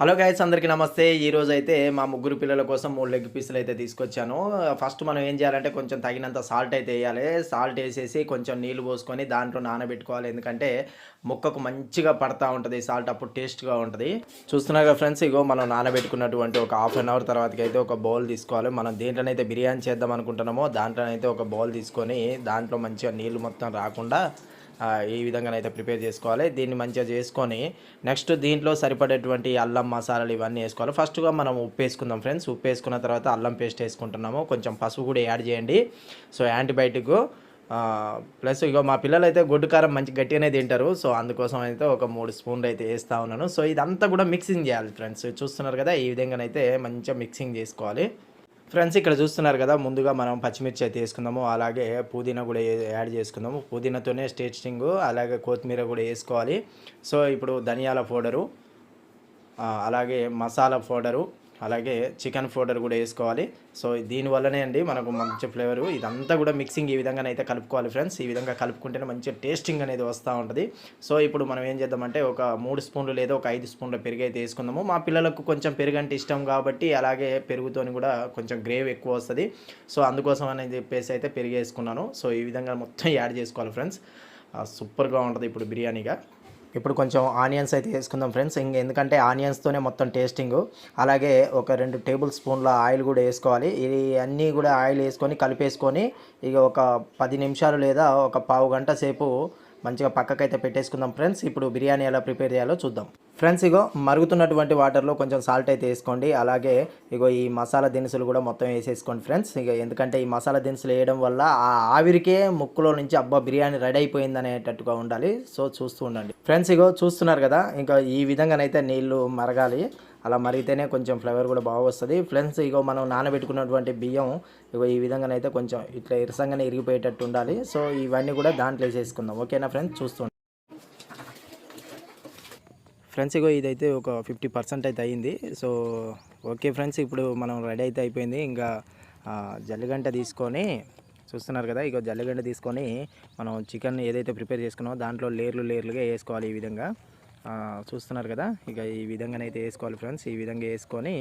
Hello guys అందరికీ నమస్తే. ఈరోజు అయితే మా ముగ్గురు పిల్లల కోసం మూడు లెగ్ పీసులు అయితే తీసుకొచ్చాను. ఫస్ట్ మనం ఏం చేయాలంటే కొంచెం తగినంత సాల్ట్ అయితే వేయాలి. సాల్ట్ వేసేసి కొంచెం నీళ్ళు పోసుకొని దాంట్లో నానబెట్టుకోవాలి. ఎందుకంటే ముక్కకు మంచిగా పడతా ఉంటుంది. సాల్ట్ అప్పుడు టేస్ట్గా ఉంటుంది. చూస్తున్నాగా ఫ్రెండ్స్ ఇగో మనం నానబెట్టుకున్నటువంటి ఒక హాఫ్ అన్ అవర్ తర్వాతకి అయితే ఒక బౌల్ తీసుకోవాలి. మనం దేంట్లోనైతే బిర్యానీ చేద్దాం అనుకుంటున్నామో దాంట్లోనైతే ఒక బౌల్ తీసుకొని దాంట్లో మంచిగా నీళ్ళు మొత్తం రాకుండా ఈ విధంగా అయితే ప్రిపేర్ చేసుకోవాలి. దీన్ని మంచిగా చేసుకొని నెక్స్ట్ దీంట్లో సరిపడేటువంటి అల్లం మసాలాలు ఇవన్నీ వేసుకోవాలి. ఫస్ట్గా మనం ఉప్పు వేసుకుందాం ఫ్రెండ్స్. ఉప్పు వేసుకున్న తర్వాత అల్లం పేస్ట్ వేసుకుంటున్నాము. కొంచెం పసుపు కూడా యాడ్ చేయండి. సో యాంటీబయాటిక్ ప్లస్ ఇక మా పిల్లలు అయితే గొడ్డు కారం మంచి గట్టిగానే తింటారు. సో అందుకోసం అయితే ఒక మూడు స్పూన్లు అయితే వేస్తూ ఉన్నాను. సో ఇదంతా కూడా మిక్సింగ్ చేయాలి ఫ్రెండ్స్. చూస్తున్నారు కదా ఈ విధంగానైతే మంచిగా మిక్సింగ్ చేసుకోవాలి. ఫ్రెండ్స్ ఇక్కడ చూస్తున్నారు కదా ముందుగా మనం పచ్చిమిర్చి అయితే వేసుకుందాము అలాగే పుదీనా కూడా యాడ్ చేసుకుందాము. పుదీనాతోనే టేస్టింగ్ అలాగే కొత్తిమీర కూడా వేసుకోవాలి. సో ఇప్పుడు ధనియాల పౌడరు అలాగే మసాలా పౌడరు అలాగే చికెన్ పౌడర్ కూడా వేసుకోవాలి. సో దీనివల్లనే అండి మనకు మంచి ఫ్లేవరు ఇదంతా కూడా మిక్సింగ్ ఈ విధంగా అయితే కలుపుకోవాలి ఫ్రెండ్స్ ఈ విధంగా కలుపుకుంటేనే మంచి టేస్టింగ్ అనేది వస్తూ ఉంటుంది. సో ఇప్పుడు మనం ఏం చేద్దామంటే ఒక మూడు స్పూన్లు లేదా ఒక ఐదు స్పూన్ల పెరుగు అయితే వేసుకుందాము. మా పిల్లలకు కొంచెం పెరుగు అంటే ఇష్టం కాబట్టి అలాగే పెరుగుతోని కూడా కొంచెం గ్రేవ్ ఎక్కువ వస్తుంది. సో అందుకోసం అని చెప్పేసి అయితే పెరుగు వేసుకున్నాను. సో ఈ విధంగా మొత్తం యాడ్ చేసుకోవాలి ఫ్రెండ్స్ సూపర్గా ఉంటుంది ఇప్పుడు బిర్యానీగా. ఇప్పుడు కొంచెం ఆనియన్స్ అయితే వేసుకుందాం ఫ్రెండ్స్. ఇంక ఎందుకంటే ఆనియన్స్తోనే మొత్తం టేస్టింగ్. అలాగే ఒక రెండు టేబుల్ స్పూన్ల ఆయిల్ కూడా వేసుకోవాలి. ఇది అన్నీ కూడా ఆయిల్ వేసుకొని కలిపేసుకొని ఇక ఒక పది నిమిషాలు లేదా ఒక పావు గంట సేపు మంచిగా పక్కకైతే పెట్టేసుకుందాం ఫ్రెండ్స్. ఇప్పుడు బిర్యానీ ఎలా ప్రిపేర్ చేయాలో చూద్దాం. ఫ్రెండ్స్ ఇగో మరుగుతున్నటువంటి వాటర్లో కొంచెం సాల్ట్ అయితే వేసుకోండి. అలాగే ఇగో ఈ మసాలా దినుసులు కూడా మొత్తం వేసేసుకోండి ఫ్రెండ్స్. ఇక ఎందుకంటే ఈ మసాలా దినుసులు వేయడం వల్ల ఆ ఆవిరికే ముక్కులో నుంచి అబ్బా బిర్యానీ రెడీ అయిపోయింది అనేటట్టుగా ఉండాలి. సో చూస్తూ ఉండండి. ఫ్రెండ్స్ ఇగో చూస్తున్నారు కదా ఇంకా ఈ విధంగానైతే నీళ్ళు మరగాలి. అలా మరిగితేనే కొంచెం ఫ్లేవర్ కూడా బాగా వస్తుంది. ఫ్రెండ్స్ ఇగో మనం నానబెట్టుకున్నటువంటి బియ్యం ఇగో ఈ విధంగానైతే కొంచెం ఇట్లా ఇరసంగానే ఇరిగిపోయేటట్టు ఉండాలి. సో ఇవన్నీ కూడా దాంట్లో వేసేసుకుందాం. ఓకేనా ఫ్రెండ్స్? చూస్తూ ఫ్రెండ్స్ ఇగో ఇదైతే ఒక ఫిఫ్టీ పర్సెంట్ అయితే అయ్యింది సో ఓకే ఫ్రెండ్స్ ఇప్పుడు మనం రెడీ అయితే అయిపోయింది. ఇంకా జల్లిగంట తీసుకొని చూస్తున్నారు కదా ఇగో జల్లిగంట తీసుకొని మనం చికెన్ ఏదైతే ప్రిపేర్ చేసుకున్నామో దాంట్లో లేర్లు లేర్లుగా వేసుకోవాలి ఈ విధంగా. చూస్తున్నారు కదా ఇక ఈ విధంగానైతే వేసుకోవాలి ఫ్రెండ్స్. ఈ విధంగా వేసుకొని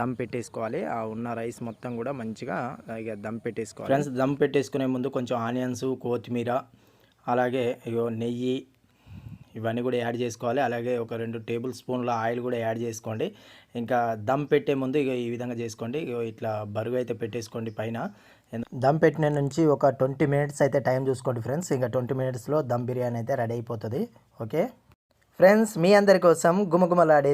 దమ్ పెట్టేసుకోవాలి. ఆ ఉన్న రైస్ మొత్తం కూడా మంచిగా ఇక దమ్ పెట్టేసుకోవాలి. ఫ్రెండ్స్ దమ్ పెట్టేసుకునే ముందు కొంచెం ఆనియన్స్ కొత్తిమీర అలాగే ఇగో నెయ్యి ఇవన్నీ కూడా యాడ్ చేసుకోవాలి. అలాగే ఒక రెండు టేబుల్ స్పూన్ల ఆయిల్ కూడా యాడ్ చేసుకోండి. ఇంకా దమ్ పెట్టే ముందు ఇక ఈ విధంగా చేసుకోండి. ఇగో ఇట్లా బరువు అయితే పెట్టేసుకోండి పైన. దమ్ పెట్టిన నుంచి ఒక ట్వంటీ మినిట్స్ అయితే టైం చూసుకోండి ఫ్రెండ్స్. ఇంకా ట్వంటీ మినిట్స్లో దమ్ బిర్యానీ అయితే రెడీ అయిపోతుంది. ఓకే? ఫ్రెండ్స్ మీ అందరి కోసం గుమగుమలాడే